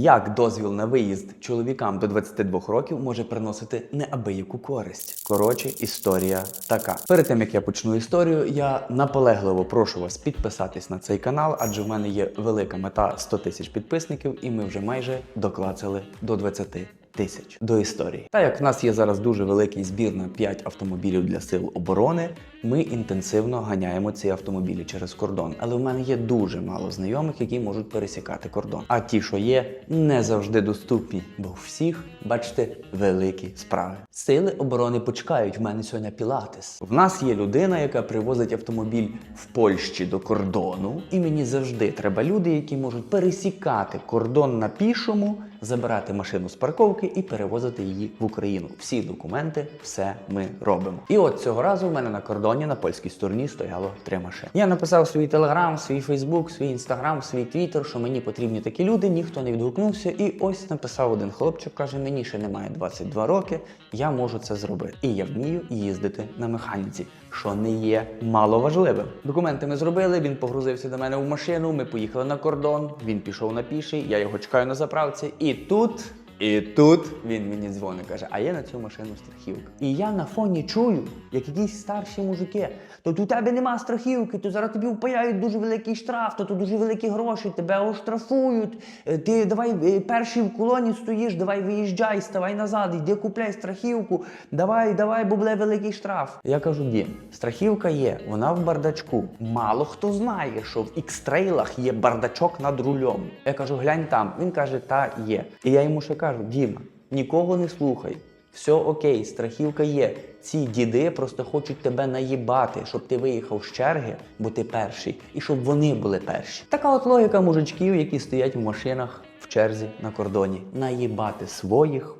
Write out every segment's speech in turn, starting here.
Як дозвіл на виїзд чоловікам до 22 років може приносити неабияку користь? Коротше, історія така. Перед тим як я почну історію, я наполегливо прошу вас підписатись на цей канал, адже в мене є велика мета 100 тисяч підписників, і ми вже майже доклацали до 20 тисяч до історії. Та як в нас є зараз дуже великий збір на 5 автомобілів для сил оборони, ми інтенсивно ганяємо ці автомобілі через кордон. Але в мене є дуже мало знайомих, які можуть пересікати кордон. А ті, що є, не завжди доступні, бо всіх, бачите, великі справи. Сили оборони почекають. В мене сьогодні пілатес. В нас є людина, яка привозить автомобіль в Польщі до кордону, і мені завжди треба люди, які можуть пересікати кордон на пішому, забирати машину з парковки і перевозити її в Україну. Всі документи, все ми робимо. І от цього разу в мене на кордоні на польській стороні стояло три машини. Я написав свій телеграм, свій Фейсбук, свій інстаграм, свій твіттер, що мені потрібні такі люди. Ніхто не відгукнувся. І ось написав один хлопчик, каже: мені ще немає 22 роки, я можу це зробити. І я вмію їздити на механіці, що не є мало важливим. Документи ми зробили. Він погрузився до мене в машину. Ми поїхали на кордон. Він пішов на піший. Я його чекаю на заправці. І тут. І тут він мені дзвонить, каже, а є на цю машину страхівка. І я на фоні чую, як якісь старші мужики. То у тебе нема страхівки, то зараз тобі впаяють дуже великий штраф, то тут дуже великі гроші, тебе оштрафують. Е, Ти давай е, перший в колоні стоїш, давай виїжджай, ставай назад, йди купляй страхівку, давай, давай, бо буде великий штраф. Я кажу, Дім, страхівка є, вона в бардачку. Мало хто знає, що в ікстрейлах є бардачок над рулем. Я кажу, глянь там. Він каже, та є. І я йому ще кажу, Діма, нікого не слухай. Все окей, страхівка є. Ці діди просто хочуть тебе наїбати, щоб ти виїхав з черги, бо ти перший, і щоб вони були перші. Така от логіка мужичків, які стоять в машинах в черзі на кордоні. Наїбати своїх,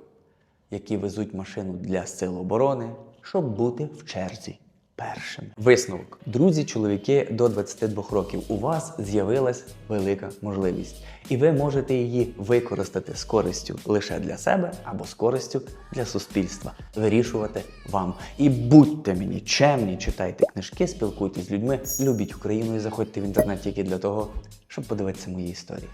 які везуть машину для сил оборони, щоб бути в черзі першим. Висновок. Друзі, чоловіки до 22 років, у вас з'явилась велика можливість, і ви можете її використати з користю лише для себе або з користю для суспільства. Вирішувати вам. І будьте мені чемні, читайте книжки, спілкуйтесь з людьми, любіть Україну і заходьте в інтернет тільки для того, щоб подивитися мої історії.